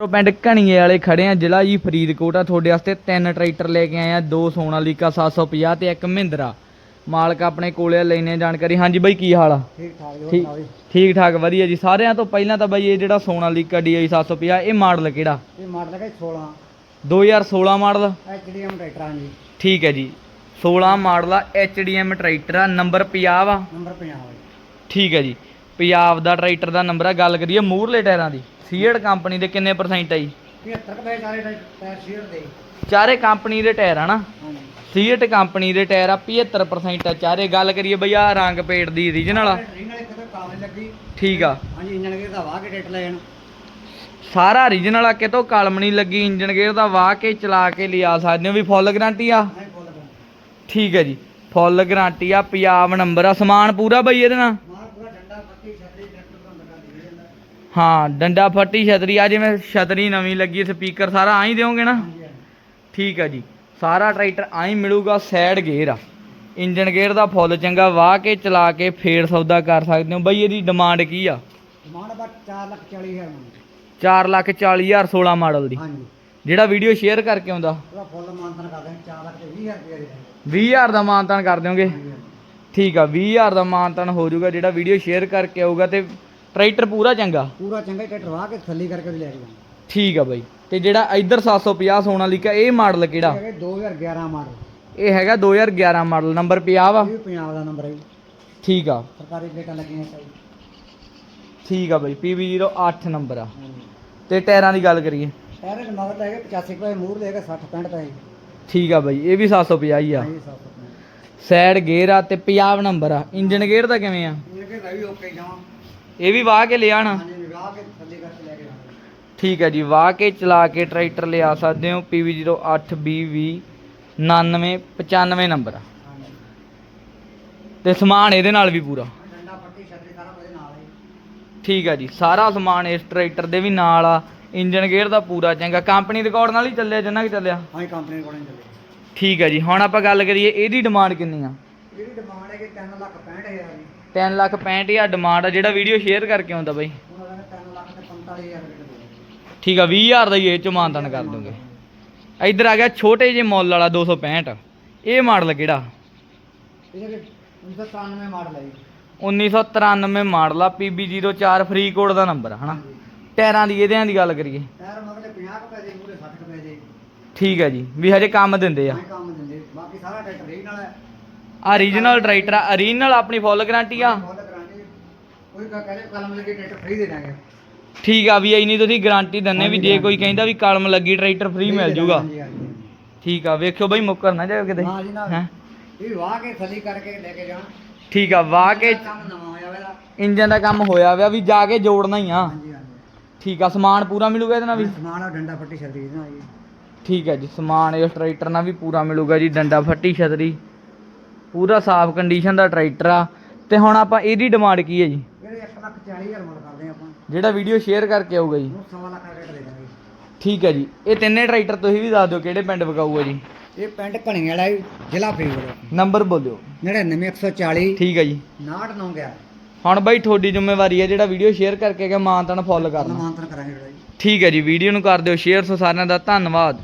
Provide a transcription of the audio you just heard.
ਤੋਂ ਪਿੰਡ ਘਣੀਏ ਵਾਲੇ ਖੜੇ ਆ ਜ਼ਿਲ੍ਹਾ ਜੀ ਫਰੀਦਕੋਟ ਆ। ਤੁਹਾਡੇ ਵਾਸਤੇ ਤਿੰਨ ਟਰੈਕਟਰ ਲੈ ਕੇ ਆਏ ਆ ਦੋ ਸੋਨਾਲੀਕਾ 750 ਤੇ ਇੱਕ ਮਹਿੰਦਰਾ। ਮਾਲਕ ਆਪਣੇ ਕੋਲੇ ਲੈਣੇ ਜਾਣਕਾਰੀ। ਹਾਂਜੀ ਬਾਈ ਕੀ ਹਾਲ ਆ? ਠੀਕ ਠਾਕ ਜੋ ਵਧੀਆ ਜੀ। ਸਾਰਿਆਂ ਤੋਂ ਪਹਿਲਾਂ ਤਾਂ ਬਾਈ ਇਹ ਜਿਹੜਾ ਸੋਨਾਲੀਕਾ DI 750 ਇਹ ਮਾਡਲ ਕਿਹੜਾ? ਇਹ ਮਾਡਲ ਹੈਗਾ 16 2016 ਮਾਡਲ? ਐਚਡੀਐਮ ਟਰੈਕਟਰ ਆ ਜੀ ਠੀਕ ਹੈ ਜੀ। 16 ਮਾਡਲ ਆ HDM ਟਰੈਕਟਰ ਆ ਨੰਬਰ 50 ਆ ਨੰਬਰ 50 ਹੋਈ ਠੀਕ ਹੈ ਜੀ। ਪੰਜਾਬ ਦਾ ਟਰੈਕਟਰ ਦਾ ਨੰਬਰ ਆ ਗੱਲ ਕਰੀਏ ਮੂਰਲੇ ਟਾਇਰਾਂ ਦੀ। ਸੀਏਡ ਕੰਪਨੀ ਦੇ ਕਿੰਨੇ ਪਰਸੈਂਟ ਆ ਜੀ? 75 ਰੁਪਏ ਸਾਰੇ ਟਾਇਰ ਸ਼ੇਅਰ ਦੇ। ਚਾਰੇ ਕੰਪਨੀ ਦੇ ਟਾਇਰ ਆ ਨਾ? ਕੰਪਨੀ ਦੇ ਟਾਇਰ ਆ 75% ਆ। ਚਾਰੇ ਗੱਲ ਕਰੀਏ ਬਈ ਆ ਰੰਗ ਪੇਟ ਦੀ ਰੀਜਨਲ ਆ ਲੱਗੀ। ਠੀਕ ਆ। ਹਾਂਜੀ ਇੰਜਨ ਗੇਅਰ ਦਾ ਵਾਹ ਕੇ ਟਰੈਕਟਰ ਲੈ ਜਾਣ। ਸਾਰਾ ਰੀਜਨਲ ਆ ਕਿਤੋਂ ਕਲਮ ਨਹੀਂ ਲੱਗੀ ਇੰਜਨ ਗੇਅਰ ਦਾ ਵਾਹ ਕੇ ਚਲਾ ਕੇ ਲਿਆ ਸਕਦੇ ਹੋ ਵੀ ਫੁੱਲ ਗਾਰੰਟੀ ਆ? ਠੀਕ ਹੈ ਜੀ ਫੁੱਲ ਗਾਰੰਟੀ ਆ ਪੰਜਾਬ ਨੰਬਰ ਆ। ਸਮਾਨ ਪੂਰਾ ਬਈ ਇਹਦੇ ਨਾਲ ਮਾਰ ਪੂਰਾ ਡੰਡਾ ਪੱਟੀ ਛਤਰੀ ਟਰੈਕਟਰ ਤੋਂ ਲਗਾ ਦੇ ਜਾਂਦਾ ਹਾਂ ਡੰਡਾ ਫੱਟੀ ਛਤਰੀ ਆ ਜਿਵੇਂ ਛਤਰੀ ਨਵੀਂ ਲੱਗੀ ਸਪੀਕਰ ਸਾਰਾ ਆਈ ਦਿਓਗੇ ਨਾ? ਠੀਕ ਆ ਜੀ। ਸਾਰਾ ਟਰੈਕਟਰ ਆਈ ਮਿਲੂਗਾ ਸਾਈਡ ਗੇਅਰ ਆ। ਇੰਜਨ ਗੇਅਰ ਦਾ ਫੁੱਲ ਚੰਗਾ ਵਾਹ ਕੇ ਚਲਾ ਕੇ ਫੇਰ ਸੌਦਾ ਕਰ ਸਕਦੇ ਹੋ। ਬਈ ਇਹਦੀ ਡਿਮਾਂਡ ਕੀ ਆ? ਡਿਮਾਂਡ ਬਾ 4 ਲੱਖ 40 ਹਜ਼ਾਰ ਮੰਗ 4 ਲੱਖ 40 ਹਜ਼ਾਰ 16 ਮਾਡਲ ਦੀ। ਹਾਂਜੀ। ਜਿਹੜਾ ਵੀਡੀਓ ਸ਼ੇਅਰ ਕਰਕੇ ਆਉਂਦਾ? ਉਹਦਾ ਫੁੱਲ ਮਾਨਤਨ ਕਰਦੇ ਹਾਂ 4 ਲੱਖ ਤੇ 20 ਹਜ਼ਾਰ ਰੁਪਏ ਦੇ 20000 ਦਾ ਮਾਨਤਾਨ ਕਰ ਦਿਓਗੇ। ਠੀਕ ਆ 20000 ਦਾ ਮਾਨਤਾਨ ਹੋ ਜਾਊਗਾ। ਜਿਹੜਾ ਵੀਡੀਓ ਸ਼ੇਅਰ ਕਰਕੇ ਆਊਗਾ ਤੇ ਟਰੈਕਟਰ ਪੂਰਾ ਚੰਗਾ? ਪੂਰਾ ਚੰਗਾ ਹੀ ਟਰੈਕਟਰ ਵਾਹ ਕੇ ਥੱਲੀ ਕਰਕੇ ਵੀ ਲੈ ਕੇ ਜਾਣਾ ਠੀਕ ਆ ਬਾਈ। ਤੇ ਜਿਹੜਾ ਇੱਧਰ 750 ਸੋਨਾਲੀਕਾ ਇਹ ਮਾਡਲ ਕਿਹੜਾ? ਹੈਗੇ 2011 ਮਾਡਲ ਇਹ ਹੈਗਾ 2011 ਮਾਡਲ ਨੰਬਰ 50 ਵਾ? ਇਹ ਵੀ ਪੰਜਾਬ ਦਾ ਨੰਬਰ ਹੈ ਜੀ। ਠੀਕ ਆ। ਸਰਕਾਰੀ ਪਲੇਟਾਂ ਲੱਗੀਆਂ ਸਹੀ ਠੀਕ ਆ ਬਾਈ PB08 ਨੰਬਰ ਆ। ਤੇ ਟਾਇਰਾਂ ਦੀ ਗੱਲ ਕਰੀਏ। ਟਾਇਰ ਦੇ ਮਗਰ ਕੇ 85 ਰੁਪਏ ਮੂਰ ਲੈ ਕੇ 60 65 ਰੁਪਏ ਠੀਕ ਆ ਬਾਈ ਇਹ ਵੀ 750 ਹੀ ਆ। ਹਾਂਜੀ 765 ਸਾਈਡ ਗੇਅਰ ਆ ਤੇ 50 ਨੰਬਰ ਆ। ਇੰਜਨ ਗੇਅਰ ਦਾ ਕਿਵੇਂ ਆ? ਇਹ ਕਿ ਰਵੀ ਓਕੇ ਜਾਵਾਂ। ਇਹ ਵੀ ਵਾਹ ਕੇ ਲਿਆਣਾ ਹਾਂਜੀ ਵਿਆਹ ਕੇ ਥੱਲੇ ਕਰਕੇ ਲੈ ਕੇ ਜਾਣਾ। ਠੀਕ ਹੈ ਜੀ ਵਾਹ ਕੇ ਚਲਾ ਕੇ ਟਰੈਕਟਰ ਲਿਆ ਸਕਦੇ ਹੋ PB08BV 9995 ਨੰਬਰ ਆ। ਹਾਂਜੀ। ਤੇ ਸਮਾਨ ਇਹਦੇ ਨਾਲ ਵੀ ਪੂਰਾ। ਡੰਡਾ ਪੱਟੀ ਛਤਰੀ ਸਾਰਾ ਉਹਦੇ ਨਾਲ ਹੈ। ਠੀਕ ਹੈ ਜੀ ਸਾਰਾ ਸਮਾਨ ਇਸ ਟਰੈਕਟਰ ਦੇ ਵੀ ਨਾਲ ਆ। ਇੰਜਨ ਗੇਅਰ ਦਾ ਪੂਰਾ ਚੰਗਾ। ਕੰਪਨੀ ਰਿਕਾਰਡ ਨਾਲ ਹੀ ਚੱਲਿਆ ਜਿੰਨਾ ਕਿ ਚੱਲਿਆ। ਹਾਂਜੀ ਕੰਪਨੀ ਕੋਲੋਂ ਚੱਲੇ ਠੀਕ ਹੈ ਜੀ ਹੁਣ ਆਪਾਂ ਗੱਲ ਕਰੀਏ ਇਹਦੀ ਡਿਮਾਂਡ ਕਿੰਨੀ ਆ? ਇਹਦੀ ਡਿਮਾਂਡ ਹੈ ਕਿ 3 ਲੱਖ 65 ਹਜ਼ਾਰ ਜੀ 3 ਲੱਖ 65000 ਡਿਮਾਂਡ ਆ ਜਿਹੜਾ ਵੀਡੀਓ ਸ਼ੇਅਰ ਕਰਕੇ ਆਉਂਦਾ ਬਾਈ। ਉਹਨਾਂ ਦਾ 3 ਲੱਖ ਤੇ 45 ਹਜ਼ਾਰ ਰੁਪਏ ਦੇ ਠੀਕ ਆ 20000 ਦਾ ਹੀ ਇਹ ਚ ਮਾਨਤਨ ਕਰ ਦੋਗੇ। ਇੱਧਰ ਆ ਗਿਆ ਛੋਟੇ ਜਿਹੇ ਮੁੱਲ ਵਾਲਾ 265 ਇਹ ਮਾਡਲ ਕਿਹੜਾ? ਇਹਦੇ ਕਿ 1993 ਮਾਡਲ ਹੈ ਜੀ। 1993 ਮਾਡਲ ਆ PB04 ਫਰੀਕੋਡ ਦਾ ਨੰਬਰ ਹਨਾ? ਟਾਇਰਾਂ ਦੀ ਇਹਦਿਆਂ ਦੀ ਗੱਲ ਕਰੀਏ। ਟਾਇਰ ਮਗਲੇ 50 ਰੁਪਏ ਦੇ ਮੂਰੇ 60 ਰੁਪਏ ਦੇ ਠੀਕ ਹੈ ਜੀ ਵੀ ਹਜੇ ਕੰਮ ਦਿੰਦੇ ਆ। ਕੰਮ ਦਿੰਦੇ ਬਾਕੀ ਸਾਰਾ ਟਰੈਕਟਰ ਰੀਨ ਵਾਲਾ ਹੈ। ਆ ਰੀਜਨਲ ਟਰੈਕਟਰ ਆ ਓਰੀਜਨਲ ਆਪਣੀ ਫੁੱਲ ਗਾਰੰਟੀ ਆ। ਬਹੁਤ ਗਾਰੰਟੀ ਕੋਈ ਕਹ ਕਹੇ ਕਲਮ ਲੱਗੇ ਟਰੈਕਟਰ ਫ੍ਰੀ ਦੇ ਦਾਂਗੇ ਠੀਕ ਆ ਵੀ ਇੰਨੀ ਤੁਸੀਂ ਗਾਰੰਟੀ ਦਿੰਨੇ ਵੀ ਜੇ ਕੋਈ ਕਹਿੰਦਾ ਵੀ ਕਲਮ ਲੱਗੀ ਟਰੈਕਟਰ ਫ੍ਰੀ ਮਿਲ ਜੂਗਾ। ਠੀਕ ਆ ਵੇਖਿਓ ਬਈ ਮੁੱਕਰ ਨਾ ਜਾਓ ਕਿਤੇ। ਹਾਂ ਜੀ ਨਾ। ਹੈਂ? ਇਹ ਵਾਹ ਕੇ ਥੱਲੀ ਕਰਕੇ ਲੈ ਕੇ ਜਾਣ। ਠੀਕ ਆ ਵਾਹ ਕੇ ਕੰਮ ਨਵਾਂ ਹੋਇਆ ਵੇਲਾ ਇੰਜਨ ਦਾ ਕੰਮ ਹੋਇਆ ਵਿਆ ਵੀ ਜਾ ਕੇ ਜੋੜਨਾ ਹੀ ਆ। ਹਾਂਜੀ ਹਾਂਜੀ। ਠੀਕ ਆ ਸਮਾਨ ਪੂਰਾ ਮਿਲੂਗਾ ਇਹਦੇ ਨਾਲ ਵੀ? ਸਮਾਨ ਆ ਡੰਡਾ ਫੱਟੀ ਛੱਡੀ ਇਹਦੇ ਨਾਲ ਜੀ। ਠੀਕ ਹੈ ਜੀ ਸਮਾਨ ਇਸ ਟਰੈਕਟਰ ਨਾਲ ਵੀ ਪੂਰਾ ਮਿਲੂਗਾ ਜੀ ਡੰਡਾ ਫੱਟੀ ਛਤਰੀ। ਪੂਰਾ ਸਾਫ਼ ਕੰਡੀਸ਼ਨ ਦਾ ਟਰੈਕਟਰ ਆ। ਤੇ ਹੁਣ ਆਪਾਂ ਇਹਦੀ ਡਿਮਾਂਡ ਕੀ ਹੈ ਜੀ? ਇਹਦੇ 1 ਲੱਖ 40 ਹਜ਼ਾਰ ਮੁੱਲ ਕਰਦੇ ਆਪਾਂ। ਜਿਹੜਾ ਵੀਡੀਓ ਸ਼ੇਅਰ ਕਰਕੇ ਆਊਗਾ ਜੀ। ਉਹ ਸਵਾ ਲੱਖ ਦਾ ਰੇਟ ਦੇ ਦਾਂਗੇ ਠੀਕ ਹੈ ਜੀ। ਇਹ ਤਿੰਨੇ ਟਰੈਕਟਰ ਤੁਸੀਂ ਵੀ ਦੱਸ ਦਿਓ ਕਿਹੜੇ ਪਿੰਡ ਵਿਕਾਊਗਾ ਜੀ। ਇਹ ਪਿੰਡ ਘਣੀ ਵਾਲਾ ਜ਼ਿਲ੍ਹਾ ਫਰੀਦਕੋਟ। ਨੰਬਰ ਬੋਲਿਓ। 99140 ਠੀਕ ਹੈ ਜੀ। 98911 ਹੁਣ ਬਾਈ ਤੁਹਾਡੀ ਜ਼ਿੰਮੇਵਾਰੀ ਹੈ ਜਿਹੜਾ ਵੀਡੀਓ ਸ਼ੇਅਰ ਕਰਕੇ ਕਿ ਮਾਨਤਨ ਫੁੱਲ ਕਰਨਾ। ਮਾਨਤਨ ਕਰਾਂਗੇ ਠੀਕ ਹੈ ਜੀ। ਵੀਡੀਓ ਨੂੰ ਕਰ ਦਿਓ ਸ਼ੇਅਰ ਸੋ ਸਾਰਿਆਂ ਦਾ। ਧੰਨਵਾਦ।